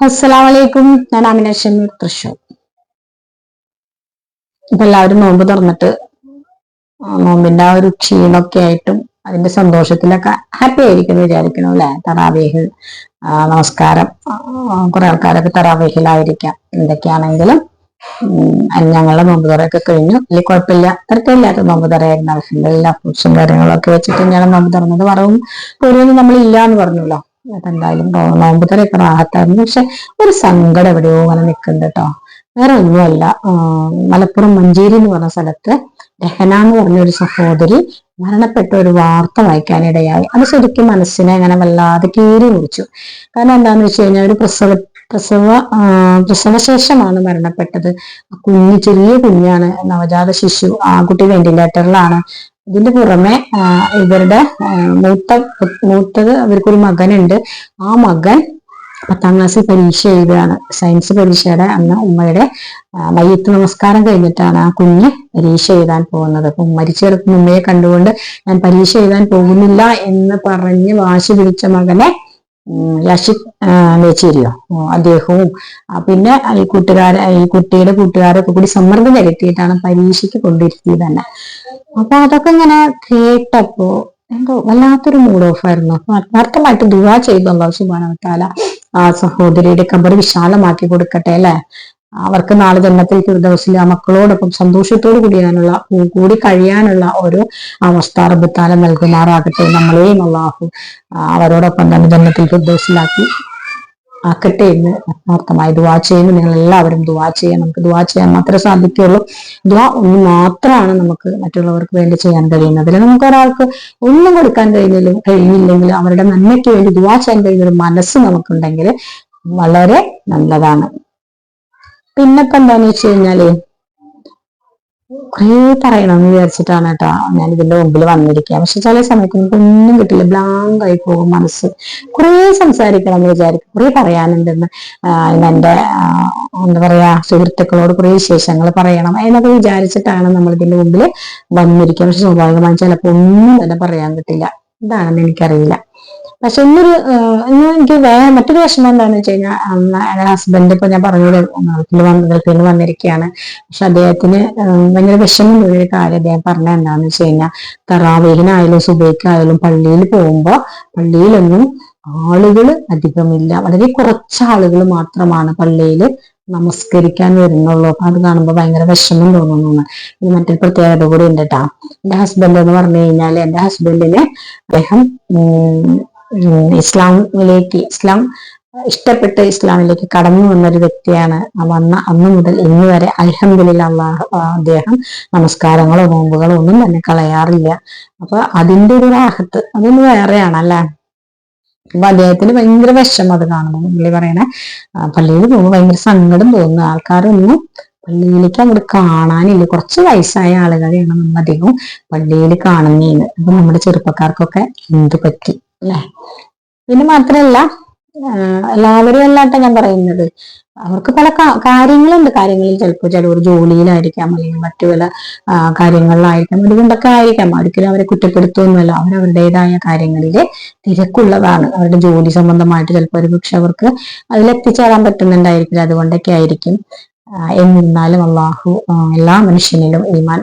അസ്സലാം വലൈക്കും ഞാൻ അമിന ഷമീർ തൃശൂർ ഇപ്പൊ എല്ലാവരും നോമ്പ് തുറന്നിട്ട് നോമ്പിന്റെ ആ ഒരു ക്ഷീണമൊക്കെ ആയിട്ടും അതിന്റെ സന്തോഷത്തിലൊക്കെ ഹാപ്പി ആയിരിക്കുന്നു വിചാരിക്കണം അല്ലെ? തറാവേഹ് നമസ്കാരം. കുറെ ആൾക്കാരൊക്കെ തറാവേഹിലായിരിക്കാം. എന്തൊക്കെയാണെങ്കിലും ഞങ്ങളുടെ നോമ്പ് തുറയൊക്കെ കഴിഞ്ഞു. വലിയ കുഴപ്പമില്ല. തിരക്കില്ലാത്ത നോമ്പ് തുറയായിരുന്നു. അല്ല ഫ്രൂട്ട്സും കാര്യങ്ങളൊക്കെ വെച്ചിട്ട് ഞങ്ങൾ നോമ്പ് തുറന്നത് വറവും പൊരിയൊന്നും നമ്മൾ ഇല്ല എന്ന് പറഞ്ഞല്ലോ. അതെന്തായാലും നോ- നോമ്പ് തുറയൊക്കെ റാഹത്തായിരുന്നു. പക്ഷെ ഒരു സങ്കടം എവിടെയോ അങ്ങനെ നിൽക്കുന്നുണ്ട് കേട്ടോ. വേറെ ഒന്നുമല്ല. മലപ്പുറം മഞ്ചേരി എന്ന് പറഞ്ഞ സ്ഥലത്ത് രഹന എന്ന് പറഞ്ഞ ഒരു സഹോദരി മരണപ്പെട്ട ഒരു വാർത്ത വായിക്കാനിടയായി അത് ശരിക്കും മനസ്സിനെ അങ്ങനെ വല്ലാതെ കീറി മുറിച്ചു. കാരണം എന്താണെന്ന് വെച്ച് കഴിഞ്ഞാൽ ഒരു പ്രസവ പ്രസവ പ്രസവശേഷമാണ് മരണപ്പെട്ടത്. കുഞ്ഞ് ചെറിയ കുഞ്ഞാണ്. നവജാത ശിശു ആ കുട്ടി വെന്റിലേറ്ററിലാണ് ഇതിന്റെ പുറമെ ഇവരുടെ മൂത്ത മൂത്തത് അവർക്കൊരു മകനുണ്ട്. ആ മകൻ പത്താം ക്ലാസ്സിൽ പരീക്ഷ എഴുതുകയാണ്. സയൻസ് പരീക്ഷയുടെ അന്ന് ഉമ്മയുടെ മയ്യത്ത് നമസ്കാരം കഴിഞ്ഞിട്ടാണ് ആ കുഞ്ഞ് പരീക്ഷ എഴുതാൻ പോകുന്നത്. അപ്പൊ മരിച്ചു കിടക്കുന്ന ഉമ്മയെ കണ്ടുകൊണ്ട് ഞാൻ പരീക്ഷ എഴുതാൻ പോകുന്നില്ല എന്ന് പറഞ്ഞ് വാശി പിടിച്ച മകനെ ഉം, മേച്ചേരിയോ അദ്ദേഹവും. പിന്നെ ഈ കൂട്ടുകാരെ ഈ കുട്ടിയുടെ കൂട്ടുകാരൊക്കെ കൂടി സമ്മർദ്ദം ചെലുത്തിയിട്ടാണ് പരീക്ഷയ്ക്ക് കൊണ്ടിരുത്തിയത് തന്നെ. അപ്പൊ അതൊക്കെ ഇങ്ങനെ കേട്ടപ്പോ എന്തോ വല്ലാത്തൊരു മൂഡ് ഓഫ് ആയിരുന്നു. അപ്പൊ ആത്മാർത്ഥമായിട്ട് ദുവാ ചെയ്തു അള്ളാഹു സുബാന താല ആ സഹോദരിയുടെ കബർ വിശാലമാക്കി കൊടുക്കട്ടെ അല്ലെ? അവർക്ക് നാളെ ജന്മത്തിൽ ഫിർദൗസിൽ ആ മക്കളോടൊപ്പം സന്തോഷത്തോടു കൂടിയാനുള്ള കൂടി കഴിയാനുള്ള ഒരു അവസ്ഥ റബ്ബത്താല നൽകുമാറാകട്ടെ നമ്മളെയും അള്ളാഹു അവരോടൊപ്പം തന്നെ ജന്മത്തിൽ ദിവസത്തിലാക്കി ആക്കട്ടെ എന്ന് ആത്മാർത്ഥമായി ദുവാ ചെയ്യുന്നു. നിങ്ങൾ എല്ലാവരും ദുവാ ചെയ്യാൻ നമുക്ക് ദുവാ ചെയ്യാൻ മാത്രമേ സാധിക്കുകയുള്ളൂ. ദുവാ ഒന്ന് മാത്രമാണ് നമുക്ക് മറ്റുള്ളവർക്ക് വേണ്ടി ചെയ്യാൻ കഴിയുന്നത്. അതിൽ നമുക്ക് ഒരാൾക്ക് ഒന്നും കൊടുക്കാൻ കഴിയുന്നില്ല കഴിയുന്നില്ലെങ്കിൽ അവരുടെ നന്മയ്ക്ക് വേണ്ടി ദുവാ ചെയ്യാൻ കഴിയുന്ന ഒരു മനസ്സ് നമുക്കുണ്ടെങ്കിൽ വളരെ നല്ലതാണ്. പിന്നെ ഇപ്പൊ എന്താന്ന് വെച്ച് കഴിഞ്ഞാൽ കുറേ പറയണമെന്ന് വിചാരിച്ചിട്ടാണ് കേട്ടോ ഞാൻ ഇതിന്റെ മുമ്പിൽ വന്നിരിക്കുക പക്ഷെ ചില സമയത്ത് നമുക്ക് ഒന്നും കിട്ടില്ല. ബ്ലാങ്ക് ആയി പോകും മനസ്സ്. കുറേ സംസാരിക്കണം എന്ന് വിചാരിക്കും. കുറേ പറയാനുണ്ടെന്ന്. എന്റെ എന്താ പറയാ സുഹൃത്തുക്കളോട് കുറേ വിശേഷങ്ങൾ പറയണം എന്നൊക്കെ വിചാരിച്ചിട്ടാണ് നമ്മൾ ഇതിന്റെ മുമ്പിൽ വന്നിരിക്കുക പക്ഷെ സ്വാഭാവികമായും ചിലപ്പോൾ ഒന്നും തന്നെ പറയാൻ കിട്ടില്ല എന്താണെന്ന് എനിക്കറിയില്ല. പക്ഷെ ഇന്നൊരു ഇന്ന് എനിക്ക് വേറെ മറ്റൊരു വിഷമം എന്താണെന്ന് വെച്ച് കഴിഞ്ഞാൽ എന്റെ ഹസ്ബൻഡ് ഇപ്പൊ ഞാൻ പറഞ്ഞു ഗൾഫിൽ വന്ന് ഗൾഫിൽ നിന്ന് വന്നിരിക്കുകയാണ് പക്ഷെ അദ്ദേഹത്തിന് ഭയങ്കര വിഷമം ഒരു കാര്യം അദ്ദേഹം പറഞ്ഞ എന്താന്ന് വെച്ച് കഴിഞ്ഞാൽ തറാവേഹിനായാലും സുബൈക്കായാലും പള്ളിയിൽ പോകുമ്പോ പള്ളിയിലൊന്നും ആളുകൾ അധികമില്ല. വളരെ കുറച്ച് ആളുകൾ മാത്രമാണ് പള്ളിയിൽ നമസ്കരിക്കാൻ വരുന്നുള്ളൂ. അപ്പൊ അത് കാണുമ്പോൾ ഭയങ്കര വിഷമം തോന്നുന്നു ഇത് മറ്റൊരു പ്രത്യേകത കൂടി ഉണ്ട് കേട്ടാ എന്റെ ഹസ്ബൻഡ് എന്ന് പറഞ്ഞു കഴിഞ്ഞാൽ എന്റെ ഹസ്ബൻഡിന് അദ്ദേഹം ഇസ്ലാമിലേക്ക് ഇസ്ലാം ഇഷ്ടപ്പെട്ട് ഇസ്ലാമിലേക്ക് കടന്നു വന്ന ഒരു വ്യക്തിയാണ് വന്ന അന്ന് മുതൽ ഇന്ന് വരെ. അലഹമില്ല അദ്ദേഹം നമസ്കാരങ്ങളോ നോമ്പുകളോ ഒന്നും തന്നെ കളയാറില്ല. അപ്പൊ അതിന്റെ ഒരു അതൊന്ന് വേറെയാണ് അല്ലെ? അപ്പൊ അദ്ദേഹത്തിന് ഭയങ്കര വിഷമം അത് കാണുന്നു പുള്ളി പറയണേ പള്ളിയിൽ പോകുമ്പോൾ ഭയങ്കര സങ്കടം തോന്നുന്നു. ആൾക്കാരൊന്നും പള്ളിയിലേക്ക് അങ്ങോട്ട് കാണാനില്ല. കുറച്ച് വയസ്സായ ആളുകളെയാണ് നമ്മൾ അധികം പള്ളിയിൽ കാണുന്നേന്ന്. അപ്പൊ നമ്മുടെ ചെറുപ്പക്കാർക്കൊക്കെ എന്ത് പറ്റി? പിന്നെ മാത്രമല്ല എല്ലാവരും അല്ലാട്ട ഞാൻ പറയുന്നത്. അവർക്ക് പല കാര്യങ്ങളുണ്ട്. കാര്യങ്ങളിൽ ചിലപ്പോൾ ചിലവർ ജോലിയിലായിരിക്കാം അല്ലെങ്കിൽ മറ്റു പല കാര്യങ്ങളിലായിരിക്കാം അതുകൊണ്ടൊക്കെ ആയിരിക്കാം. ഒരിക്കലും അവരെ കുറ്റപ്പെടുത്തുമൊന്നുമല്ല അവരുടേതായ കാര്യങ്ങളിൽ തിരക്കുള്ളതാണ്. അവരുടെ ജോലി സംബന്ധമായിട്ട് ചിലപ്പോൾ ഒരുപക്ഷെ അവർക്ക് അതിലെത്തിച്ചേരാൻ പറ്റുന്നുണ്ടായിരിക്കില്ല. അതുകൊണ്ടൊക്കെ ആയിരിക്കും എന്നിരുന്നാലും അള്ളാഹു എല്ലാ മനുഷ്യനിലും ഈമാൻ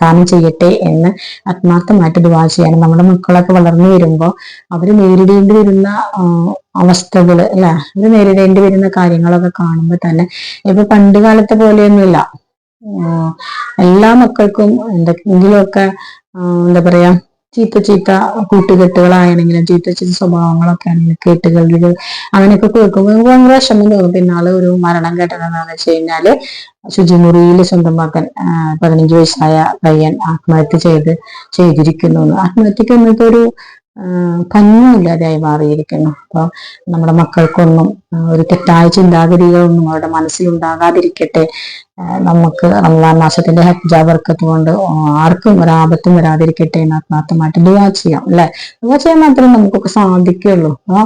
കാനം ചെയ്യട്ടെ എന്ന് ആത്മാർത്ഥമായിട്ട് ദുവാ ചെയ്യണം. നമ്മുടെ മക്കളൊക്കെ വളർന്നു വരുമ്പോൾ അവർ നേരിടേണ്ടി വരുന്ന അവസ്ഥകൾ അല്ലെ അവർ നേരിടേണ്ടി വരുന്ന കാര്യങ്ങളൊക്കെ കാണുമ്പോൾ തന്നെ ഇപ്പൊ പണ്ട് കാലത്തെ പോലെയൊന്നുമില്ല. എല്ലാ മക്കൾക്കും എന്തെങ്കിലുമൊക്കെ എന്താ പറയാ ചീത്ത ചീത്ത കൂട്ടുകെട്ടുകളാണെങ്കിലും ചീത്ത ചീത്ത സ്വഭാവങ്ങളൊക്കെ ആണെങ്കിലും കേട്ടുകളിൽ അങ്ങനെയൊക്കെ കേൾക്കുമ്പോൾ ഭയങ്കര വിഷമം തോന്നും. പിന്നെ ആൾ ഒരു മരണം കേട്ടതെന്ന് വെച്ച് കഴിഞ്ഞാൽ ശുചിമുറിയിൽ സ്വന്തം മകൻ പതിനഞ്ച് വയസ്സായ പയ്യൻ ആത്മഹത്യ ചെയ്ത് ചെയ്തിരിക്കുന്നു. ആത്മഹത്യക്ക് എന്നിട്ട് ഒരു കന്നുമില്ലാതെയായി മാറിയിരിക്കുന്നു. അപ്പൊ നമ്മുടെ മക്കൾക്കൊന്നും ഒരു തെറ്റായ ചിന്താഗതികളൊന്നും അവരുടെ ആ, നമുക്ക് റമദാൻ മാസത്തിന്റെ ഹജ്ജാവർക്കത്ത് കൊണ്ട് ആർക്കും ഒരു ആപത്തും വരാതിരിക്കട്ടെ എന്ന് ആത്മാർത്ഥമായിട്ട് ദുവാ ചെയ്യാം അല്ലെ? ദുവാ ചെയ്യാൻ മാത്രമേ നമുക്കൊക്കെ സാധിക്കുകയുള്ളൂ അപ്പൊ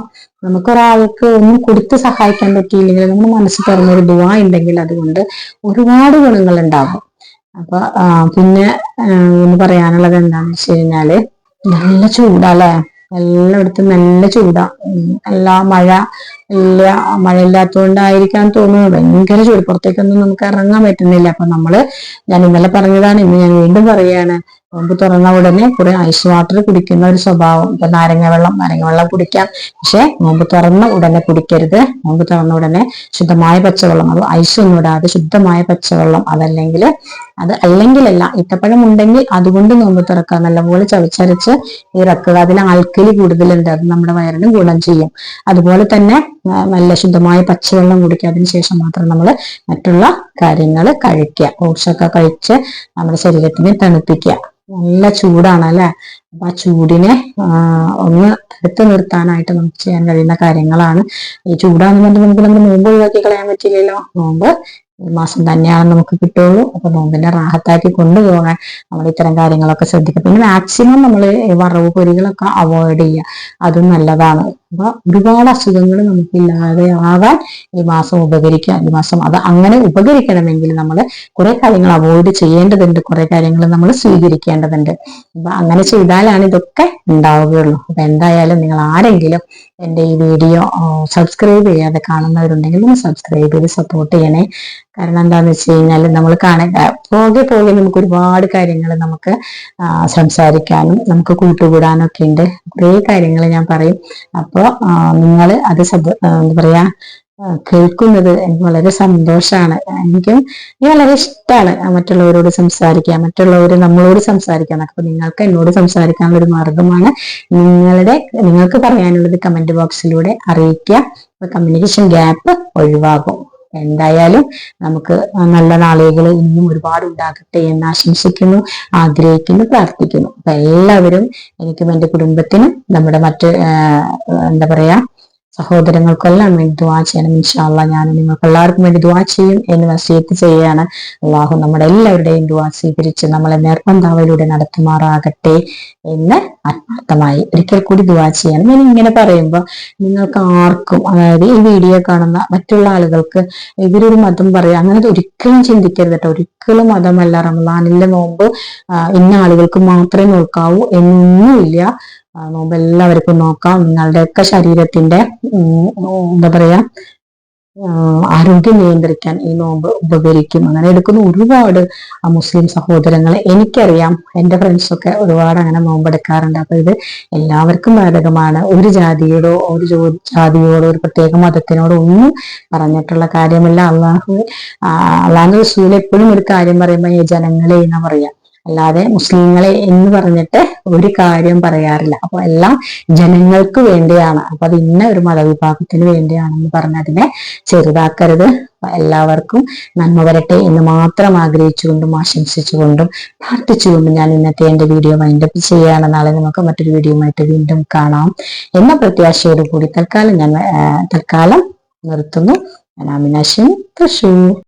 നമുക്കൊരാൾക്ക് ഒന്നും കൊടുത്ത് സഹായിക്കാൻ പറ്റിയില്ലെങ്കിൽ നമ്മുടെ മനസ്സിൽ തുറന്നൊരു ദുവാ ഉണ്ടെങ്കിൽ അതുകൊണ്ട് ഒരുപാട് ഗുണങ്ങൾ ഉണ്ടാകും. അപ്പൊ പിന്നെ ഒന്ന് പറയാനുള്ളത് എന്താണെന്ന് വെച്ച് കഴിഞ്ഞാൽ നല്ല ചൂടാ അല്ലെ? എല്ലായിടത്തും നല്ല ചൂടാ. എല്ലാ മഴ ഇല്ല മഴയില്ലാത്തതുകൊണ്ടായിരിക്കാൻ തോന്നുന്നു. ഭയങ്കര ചൂട്. പുറത്തേക്കൊന്നും നമുക്ക് ഇറങ്ങാൻ പറ്റുന്നില്ല. അപ്പൊ നമ്മൾ ഞാൻ ഇന്നലെ പറഞ്ഞതാണ് ഇന്ന് ഞാൻ വീണ്ടും പറയാണ്. നോമ്പ് തുറന്ന ഉടനെ കുറെ ഐസ് വാട്ടർ കുടിക്കുന്ന ഒരു സ്വഭാവം. ഇപ്പൊ നാരങ്ങ വെള്ളം നാരങ്ങ വെള്ളം കുടിക്കാം. പക്ഷെ നോമ്പ് തുറന്ന ഉടനെ കുടിക്കരുത്. നോമ്പ് തുറന്ന ഉടനെ ശുദ്ധമായ പച്ചവെള്ളം അത് ഐസ് ഒന്നും ഇടാതെ ശുദ്ധമായ പച്ചവെള്ളം അതല്ലെങ്കിൽ അത് അല്ലെങ്കിലല്ല ഇത്തപ്പഴം ഉണ്ടെങ്കിൽ അതുകൊണ്ട് നോമ്പ് തുറക്കുക. നല്ലപോലെ ചവച്ചരച്ച് ഇറക്കുക അതിൽ ആൽക്കലി കൂടുതലുണ്ട്. അത് നമ്മുടെ വയറിന് ഗുണം ചെയ്യും. അതുപോലെ തന്നെ നല്ല ശുദ്ധമായ പച്ചവെള്ളം കുടിക്കുക. അതിനുശേഷം മാത്രം നമ്മൾ മറ്റുള്ള കാര്യങ്ങൾ കഴിക്കുക. ഓട്സൊക്കെ കഴിച്ച് നമ്മുടെ ശരീരത്തിന് തണുപ്പിക്കുക. നല്ല ചൂടാണ് അല്ലെ? അപ്പൊ ആ ചൂടിനെ ഒന്ന് എടുത്തു നിർത്താനായിട്ട് നമുക്ക് ചെയ്യാൻ കഴിയുന്ന കാര്യങ്ങളാണ്. ഈ പറഞ്ഞിട്ട് നമുക്ക് നമ്മുടെ നോമ്പ് ഒഴിവാക്കി കളയാൻ പറ്റില്ലല്ലോ? നോമ്പ് ഈ മാസം തന്നെയാണ് നമുക്ക് കിട്ടുള്ളൂ. അപ്പൊ നോമ്പിനെ റാഹത്താക്കി കൊണ്ടുപോകാൻ നമ്മൾ ഇത്തരം കാര്യങ്ങളൊക്കെ ശ്രദ്ധിക്കുക. പിന്നെ മാക്സിമം നമ്മൾ വറവ് പൊരികളൊക്കെ അവോയ്ഡ് ചെയ്യുക. അതും നല്ലതാണ്. അപ്പൊ ഒരുപാട് അസുഖങ്ങൾ നമുക്ക് ഇല്ലാതെ ഈ മാസം ഉപകരിക്കുക. ഈ മാസം അത് അങ്ങനെ ഉപകരിക്കണമെങ്കിൽ നമ്മൾ കുറെ കാര്യങ്ങൾ അവോയ്ഡ് ചെയ്യേണ്ടതുണ്ട്. കുറെ കാര്യങ്ങൾ നമ്മൾ സ്വീകരിക്കേണ്ടതുണ്ട്. അപ്പൊ അങ്ങനെ ചെയ്താലാണ് ഇതൊക്കെ ഉണ്ടാവുകയുള്ളൂ. അപ്പൊ എന്തായാലും നിങ്ങൾ ആരെങ്കിലും എന്റെ ഈ വീഡിയോ സബ്സ്ക്രൈബ് ചെയ്യാതെ കാണുന്നവരുണ്ടെങ്കിൽ ഒന്ന് സബ്സ്ക്രൈബ് ചെയ്ത് സപ്പോർട്ട് ചെയ്യണേ. കാരണം എന്താന്ന് വെച്ച് കഴിഞ്ഞാൽ നമ്മൾ കാണേണ്ട പോകെ പോകെ നമുക്ക് ഒരുപാട് കാര്യങ്ങൾ നമുക്ക് സംസാരിക്കാനും നമുക്ക് കൂട്ടുകൂടാനും ഒക്കെ ഉണ്ട് കുറേ കാര്യങ്ങൾ ഞാൻ പറയും. അപ്പോൾ നിങ്ങൾ അത് എന്താ പറയാ കേൾക്കുന്നത് എനിക്ക് വളരെ സന്തോഷമാണ് എനിക്കും എനിക്ക് വളരെ ഇഷ്ടമാണ് മറ്റുള്ളവരോട് സംസാരിക്കാൻ മറ്റുള്ളവർ നമ്മളോട് സംസാരിക്കാൻ. അപ്പൊ നിങ്ങൾക്ക് എന്നോട് സംസാരിക്കാനുള്ള ഒരു മാർഗമാണ് നിങ്ങളുടെ നിങ്ങൾക്ക് പറയാനുള്ളത് കമന്റ് ബോക്സിലൂടെ അറിയിക്കുക. കമ്മ്യൂണിക്കേഷൻ ഗ്യാപ്പ് ഒഴിവാകും. എന്തായാലും നമുക്ക് നല്ല നാളുകൾ ഇനിയും ഒരുപാട് ഉണ്ടാകട്ടെ എന്ന് ആശംസിക്കുന്നു ആഗ്രഹിക്കുന്നു പ്രാർത്ഥിക്കുന്നു. അപ്പൊ എല്ലാവരും എനിക്കും എന്റെ കുടുംബത്തിനും നമ്മുടെ മറ്റ് എന്താ പറയാ സഹോദരങ്ങൾക്കെല്ലാം വേണ്ടി ദുവാ ചെയ്യണം. ഇൻഷാല്ല ഞാൻ നിങ്ങൾക്ക് എല്ലാവർക്കും വേണ്ടി ദുവാ ചെയ്യും എന്ന് വസീത്ത് ചെയ്യുകയാണ്. അള്ളാഹു നമ്മുടെ എല്ലാവരുടെയും ദുവാ സ്വീകരിച്ച് നമ്മളെ നിർബന്ധാവയിലൂടെ നടത്തുമാറാകട്ടെ എന്ന് ആത്മാർത്ഥമായി ഒരിക്കൽ കൂടി ദുവാ ചെയ്യണം. ഞാൻ ഇങ്ങനെ പറയുമ്പോൾ നിങ്ങൾക്ക് ആർക്കും അതായത് ഈ വീഡിയോ കാണുന്ന മറ്റുള്ള ആളുകൾക്ക് ഇവരൊരു മതം പറയാം അങ്ങനെ ഒരിക്കലും ചിന്തിക്കരുത് കേട്ടോ. ഒരിക്കലും മതമല്ല. റമദാനിലെ നോമ്പ് ഇന്ന ആളുകൾക്ക് മാത്രമേ നോക്കാവൂ എന്നൊന്നുമില്ല. നോമ്പ് എല്ലാവർക്കും നോക്കാം. നിങ്ങളുടെയൊക്കെ ശരീരത്തിന്റെ എന്താ പറയാ ആരോഗ്യം നിയന്ത്രിക്കാൻ ഈ നോമ്പ് ഉപകരിക്കും. അങ്ങനെ എടുക്കുന്ന ഒരുപാട് മുസ്ലിം സഹോദരങ്ങളെ എനിക്കറിയാം. എന്റെ ഫ്രണ്ട്സൊക്കെ ഒരുപാട് അങ്ങനെ നോമ്പെടുക്കാറുണ്ട്. അപ്പൊ ഇത് എല്ലാവർക്കും ബാധകമാണ്. ഒരു ജാതിയോടോ ഒരു ജാതിയോടോ ഒരു പ്രത്യേക മതത്തിനോടോ ഒന്നും പറഞ്ഞിട്ടുള്ള കാര്യമല്ല. അള്ളാഹു അള്ളാഹു റസൂൽ എപ്പോഴും ഒരു കാര്യം പറയുമ്പോൾ ഈ ജനങ്ങളെ എന്നാ പറയാം. അല്ലാതെ മുസ്ലിങ്ങളെ എന്ന് പറഞ്ഞിട്ട് ഒരു കാര്യം പറയാറില്ല. അപ്പൊ എല്ലാം ജനങ്ങൾക്ക് വേണ്ടിയാണ്. അപ്പൊ അത് ഇന്ന ഒരു മതവിഭാഗത്തിന് വേണ്ടിയാണെന്ന് പറഞ്ഞ അതിനെ ചെറുതാക്കരുത് എല്ലാവർക്കും നന്മ വരട്ടെ എന്ന് മാത്രം ആഗ്രഹിച്ചുകൊണ്ടും ആശംസിച്ചുകൊണ്ടും പ്രാർത്ഥിച്ചുകൊണ്ടും ഞാൻ ഇന്നത്തെ എന്റെ വീഡിയോ വൈൻഡപ്പ് ചെയ്യുകയാണ്. നാളെ നമുക്ക് മറ്റൊരു വീഡിയോയുമായിട്ട് വീണ്ടും കാണാം. എന്ന പ്രത്യാശയോടുകൂടി തൽക്കാലം ഞാൻ തൽക്കാലം നിർത്തുന്നു. ഞാൻ അമിനാശിൻ തൃശൂർ.